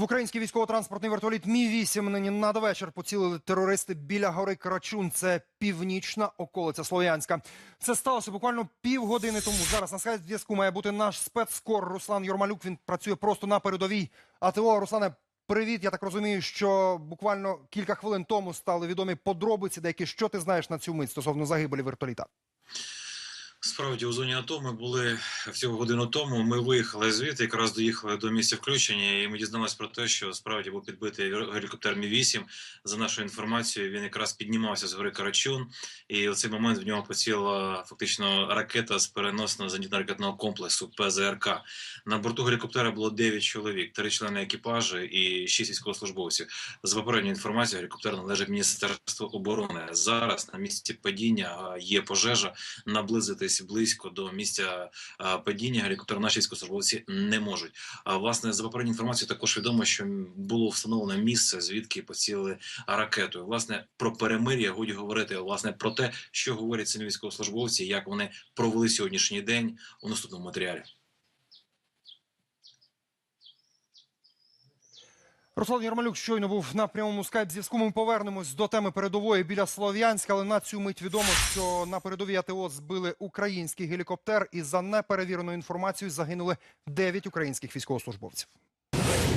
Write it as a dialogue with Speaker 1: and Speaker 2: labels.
Speaker 1: В український військово-транспортний вертоліт Мі-8 нині надвечір поцілили терористи біля гори Карачун. Це північна околиця Слов'янська. Це сталося буквально півгодини тому. Зараз на скайп зв'язку має бути наш спецскор Руслан Юрмалюк. Він працює просто на передовій. АТО, Руслане, привіт. Я так розумію, що буквально кілька хвилин тому стали відомі подробиці, деякі що ти знаєш на цю мить стосовно загибелі вертоліта.
Speaker 2: Справді у зоні АТО ми були всього годину тому. Ми виїхали звідти, якраз доїхали до місця включення, і ми дізналися про те, що справді був підбитий гелікоптер Мі 8 За нашою інформацією, він якраз піднімався з гори Карачун, і в цей момент в нього поціла фактично ракета з переносного зенітно-ракетного комплексу ПЗРК. На борту гелікоптера було 9 чоловік, 3 члени екіпажу і 6 військовослужбовців. За попередньою інформацією, гелікоптер належить Міністерству оборони. Зараз на місці падіння є пожежа. Наблизитись близько до місця падіння гелікоптера наші військовослужбовці не можуть. А власне за попередньою інформацією також відомо, що було встановлено місце, звідки поцілили ракетою. Власне про перемир'я годі говорити власне про те, що говорять самі військовослужбовці, як вони провели сьогоднішній день у наступному матеріалі.
Speaker 1: Руслан Ярмалюк щойно був на прямому скайп зв'язку. Ми повернемось до теми передової біля Слов'янська. Але на цю мить відомо, що на передовій АТО збили український гелікоптер, і за неперевіреною інформацією загинули 9 українських військовослужбовців.